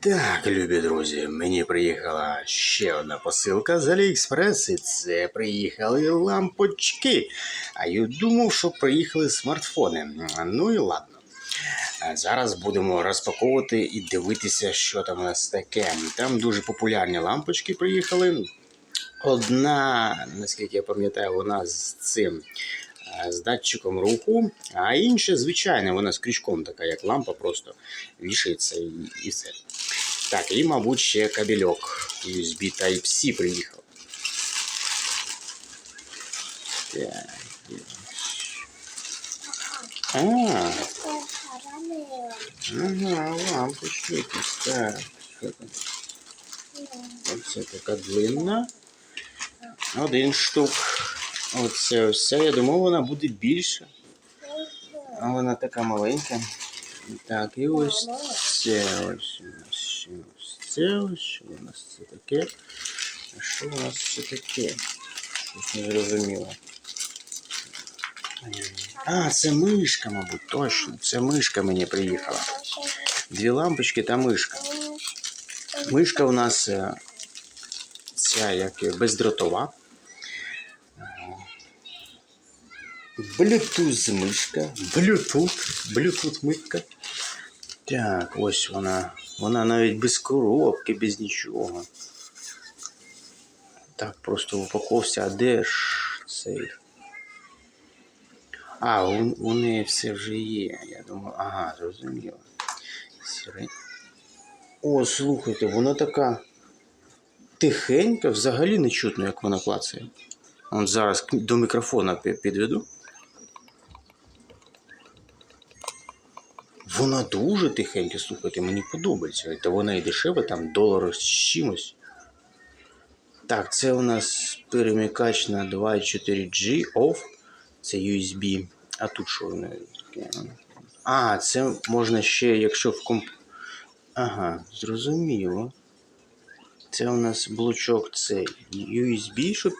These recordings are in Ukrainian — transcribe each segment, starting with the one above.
Так, любі друзі, мені приїхала ще одна посилка з Аліекспрес, і це приїхали лампочки. А я думав, що приїхали смартфони. Ну і ладно. Зараз будемо розпаковувати і дивитися, що там у нас таке. Там дуже популярні лампочки приїхали. Одна, наскільки я пам'ятаю, вона з цим з датчиком руху, а інша, звичайна, вона з крючком, така як лампа, просто вішається і, і все. Так, і, мабуть, ще кабельок USB Type-C приїхав. Так. А, ага, лампочки якісь. Так. Що там? Оце така длинна. Один штук. Оце все. Я думав, вона буде більша. А вона така маленька. Так, і ось це ось у нас ще ось це ось. Що у нас це таке? А що у нас це таке? Щось не зрозуміло. А, це мишка, мабуть, точно. Це мишка мені приїхала. Дві лампочки та мишка. Мишка у нас е, ця як бездротова. Bluetooth мишка. Bluetooth. Bluetooth мишка. Так, ось вона. Вона навіть без коробки, без нічого. Так, просто в упаковці, а де ж цей? А, у, у неї все вже є. Я думаю, ага, зрозуміло. О, слухайте, вона така тихенька, взагалі не чутно, як вона клацає. От зараз до мікрофона підведу. Вона дуже тихенька, слухайте, мені подобається. Та вона і дешева, там долар з чимось. Так, це у нас перемикач на 2.4G OFF. Це USB. А тут що воно таке? А, це можна ще, якщо в комп. Ага, зрозуміло. Це у нас блочок цей USB, щоб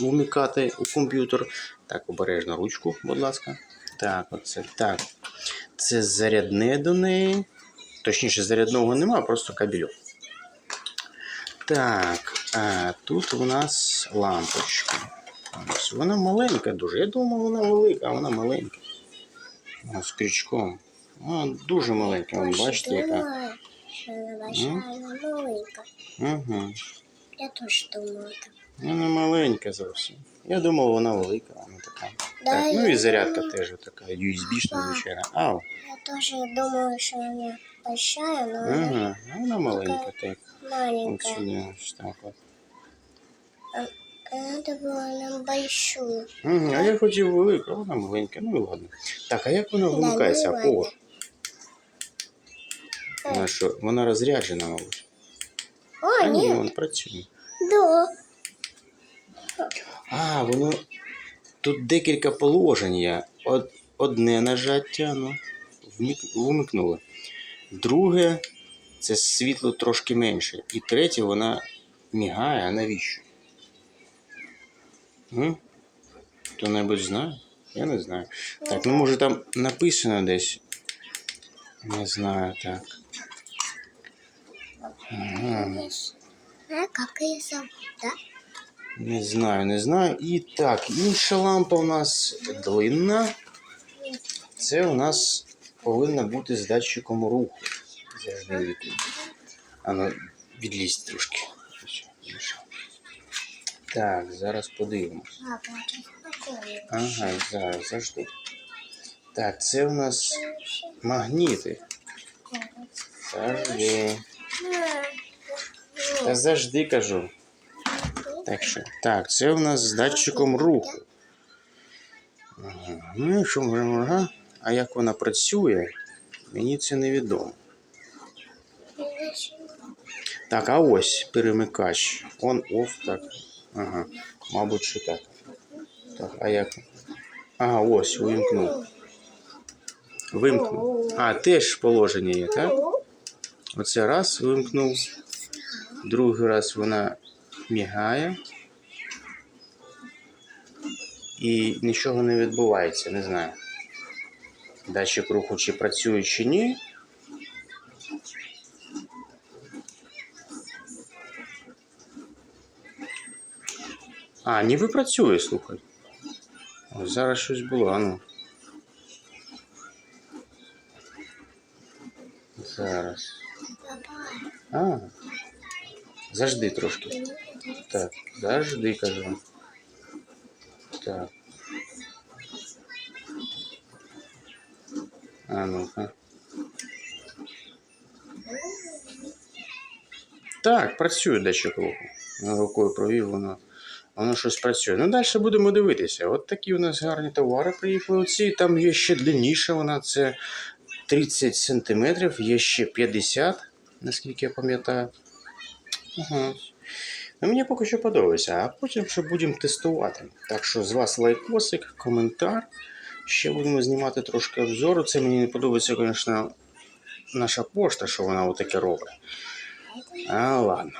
вмикати у комп'ютер. Так, обережно ручку, будь ласка. Так, оце так. Це зарядне до неї. Точніше, зарядного нема, просто кабельок. Так, а тут у нас лампочка. Ось Вона маленька дуже. Я думав, вона велика, а вона маленька. Ось з крючком. А, дуже маленька, вон, бачите, яка. Вона маленька. Угу. Я теж думала. Вона маленька зовсім. Я думав, вона велика, а вона така. Да, Так, ну і зарядка теж така, USB-шна, звичайно. Ау. Я теж думала, що вона большая, но Ага, а вона маленька, так. От маленькая. сюди, от. Надо было нам большую. Угу, а я хотів велику, а вона маленька, ну і ладно. Так, а як вона вимикається? ну О, ладно. вона що, вона розряджена, мабуть. О, А ні, ні, вона працює. да. А, воно. Тут декілька положень є. Од... Одне нажаття, ну, вмік... вмикнуло. Друге, це світло трошки менше. І третє, вона мігає, а навіщо? Хто-небудь знає? Я не знаю. Так, ну може там написано десь. Не знаю, так. Ага. А да? Не знаю, не знаю. І так, інша лампа у нас длинна. Це у нас повинна бути з датчиком руху. Завжди від... Ну, відлізь трошки. Так, зараз спокійно. Ага, зараз завжди. Так, це у нас магніти. Завжди. Та завжди кажу. Так що, так, це у нас з датчиком руху. Ага. Ну, що можемо, ага. А як вона працює, мені це невідомо. Так, а ось перемикач. Он оф, так. Ага. Мабуть, що так. Так, а як? Ага, ось, увімкнув. Вимкнув. А, теж положення є, так? Оце раз вимкнув. Другий раз вона мігає. І нічого не відбувається, не знаю. Датчик руху чи працює, чи ні. А, ніби працює, слухай. О, зараз щось було, а ну. Зараз. А, зажди трошки. Так, завжди кажу. Так. А ну-ка. Так, працює датчик руху. Рукою провів, воно, воно щось працює. Ну, далі будемо дивитися. От такі у нас гарні товари приїхали. Оці там є ще длинніша, вона це 30 сантиметрів, є ще 50, наскільки я пам'ятаю. Ага. Ну, мені поки що подобається, а потім ще будемо тестувати. Так що з вас лайкосик, коментар. Ще будемо знімати трошки обзору. Це мені не подобається, звісно, наша пошта, що вона отаке робить. А, ладно,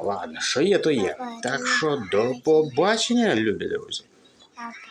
ладно, що є, то є. Так що до побачення, любі друзі.